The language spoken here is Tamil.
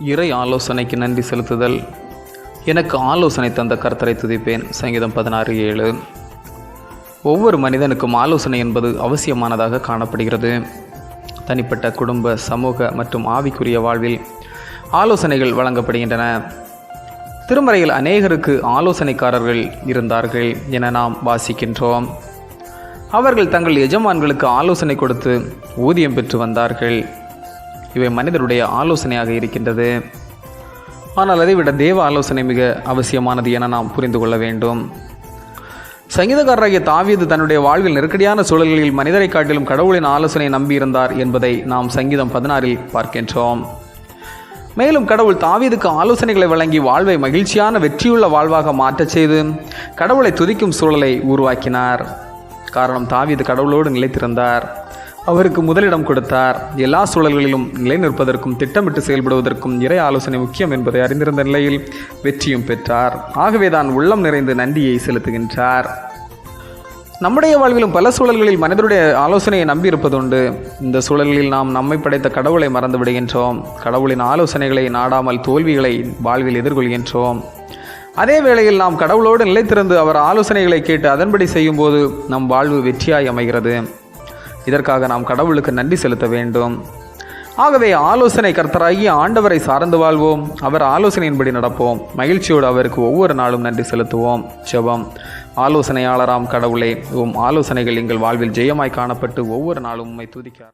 இறை ஆலோசனைக்கு நன்றி செலுத்துதல். எனக்கு ஆலோசனை தந்த கர்த்தரை துதிப்பேன். சங்கீதம் பதினாறு ஏழு. ஒவ்வொரு மனிதனுக்கும் ஆலோசனை என்பது அவசியமானதாக காணப்படுகிறது. தனிப்பட்ட குடும்ப சமூக மற்றும் ஆவிக்குரிய வாழ்வில் ஆலோசனைகள் வழங்கப்படுகின்றன. திருமறையில் அநேகருக்கு ஆலோசனைக்காரர்கள் இருந்தார்கள் என நாம் வாசிக்கின்றோம். அவர்கள் தங்கள் எஜமான்களுக்கு ஆலோசனை கொடுத்து ஊதியம் பெற்று வந்தார்கள். இவை மனிதருடைய ஆலோசனையாக இருக்கின்றது. ஆனால் அதைவிட தேவ ஆலோசனை மிக அவசியமானது என நாம் புரிந்து கொள்ள வேண்டும். சங்கீதக்காரராகிய தாவீது தன்னுடைய வாழ்வில் நெருக்கடியான சூழல்களில் மனிதரை காட்டிலும் கடவுளின் ஆலோசனை நம்பியிருந்தார் என்பதை நாம் சங்கீதம் பதினாறில் பார்க்கின்றோம். மேலும் கடவுள் தாவீதுக்கு ஆலோசனைகளை வழங்கி வாழ்வை மகிழ்ச்சியான வெற்றியுள்ள வாழ்வாக மாற்றச் செய்து கடவுளை துதிக்கும் சூழலை உருவாக்கினார். காரணம் தாவீது கடவுளோடு நிலைத்திருந்தார். அவருக்கு முதலிடம் கொடுத்தார். எல்லா சூழல்களிலும் நிலை நிற்பதற்கும் திட்டமிட்டு செயல்படுவதற்கும் இறை ஆலோசனை முக்கியம் என்பதை அறிந்திருந்த நிலையில் வெற்றியும் பெற்றார். ஆகவே தான் உள்ளம் நிறைந்து நன்றியை செலுத்துகின்றார். நம்முடைய வாழ்விலும் பல சூழல்களில் மனிதருடைய ஆலோசனையை நம்பியிருப்பதுண்டு. இந்த சூழல்களில் நாம் நம்மை படைத்த கடவுளை மறந்து விடுகின்றோம். கடவுளின் ஆலோசனைகளை நாடாமல் தோல்விகளை வாழ்வில் எதிர்கொள்கின்றோம். அதே வேளையில் நாம் கடவுளோடு நிலைத்திருந்து அவர் ஆலோசனைகளை கேட்டு அதன்படி செய்யும்போது நம் வாழ்வு வெற்றியாய் அமைகிறது. இதற்காக நாம் கடவுளுக்கு நன்றி செலுத்த வேண்டும். ஆகவே ஆலோசனை கர்த்தராகி ஆண்டவரை சார்ந்து வாழ்வோம். அவர் ஆலோசனையின்படி நடப்போம். மகிழ்ச்சியோடு அவருக்கு ஒவ்வொரு நாளும் நன்றி செலுத்துவோம். ஜெபம். ஆலோசனையாளராம் கடவுளே உம் ஆலோசனைகள் எங்கள் வாழ்வில் ஜெயமாய் காணப்பட்டு ஒவ்வொரு நாளும் உம்மை துதிக்கார்